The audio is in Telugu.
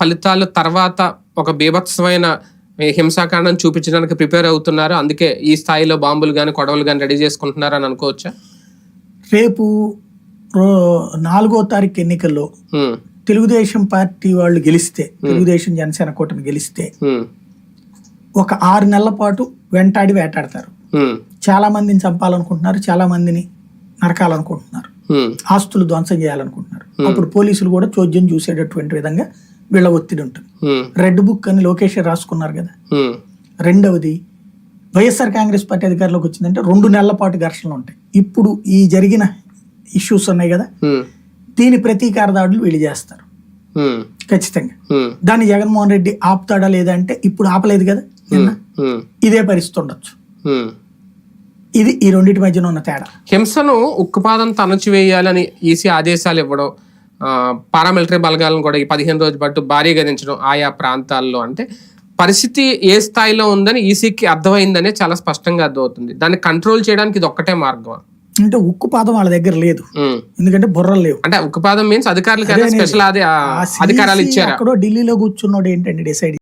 ఫలితాలు తర్వాత ఒక బీభత్సమైన హింసాకాండం చూపించడానికి ప్రిపేర్ అవుతున్నారు. అందుకే ఈ స్థాయిలో బాంబులు కానీ కొడవలు కానీ రెడీ చేసుకుంటున్నారు అని అనుకోవచ్చా? రేపు నాలుగో తారీఖు ఎన్నికల్లో తెలుగుదేశం పార్టీ వాళ్ళు గెలిస్తే తెలుగుదేశం జనసేన కూటమి గెలిస్తే ఒక ఆరు నెలల పాటు వెంటాడి వేటాడతారు. చాలా మందిని చంపాలనుకుంటున్నారు చాలా మందిని నరకాలనుకుంటున్నారు ఆస్తులు ధ్వంసం చేయాలనుకుంటున్నారు. అప్పుడు పోలీసులు కూడా చోద్యం చూసేటటువంటి విధంగా వీళ్ళ ఒత్తిడి ఉంటుంది. రెడ్ బుక్ అని లోకేష్ రాసుకున్నారు కదా. రెండవది వైఎస్ఆర్ కాంగ్రెస్ పార్టీ అధికారంలోకి వచ్చిందంటే రెండు నెలల పాటు ఘర్షణలు ఉంటాయి. ఇప్పుడు ఈ జరిగిన ఇష్యూస్ ఉన్నాయి కదా. దీని ప్రతీకార దాడులు వీళ్ళు చేస్తారు. ఖచ్చితంగా. దాన్ని జగన్మోహన్ రెడ్డి ఆపుతాడా లేదా అంటే ఇప్పుడు ఆపలేదు కదా ఇదే పరిస్థితి ఉండొచ్చు. ఇది ఈ రెండింటి మధ్యన ఉన్న తేడా. హింసను ఉక్కుపాదంతో అణచివేయాలని ఈసీ ఆదేశాలు ఇవ్వడం పారామిలిటరీ బలగాలను కూడా ఈ పదిహేను రోజుల పాటు భారీగా దించడం ఆయా ప్రాంతాల్లో అంటే పరిస్థితి ఏ స్థాయిలో ఉందని ఈసీకి అర్థమైందనే చాలా స్పష్టంగా అర్థమవుతుంది. దాన్ని కంట్రోల్ చేయడానికి ఇది ఒక్కటే మార్గం అంటే ఉక్కు పాదం వాళ్ళ దగ్గర లేదు. ఎందుకంటే బుర్రలు లేవు. అంటే ఉక్కుపాదం మీన్స్ అధికారులకు స్పెషల్ అధికారాలు ఇచ్చారా? అక్కడో ఢిల్లీలో కూర్చున్నాడు ఏంటంటే డిసైడ్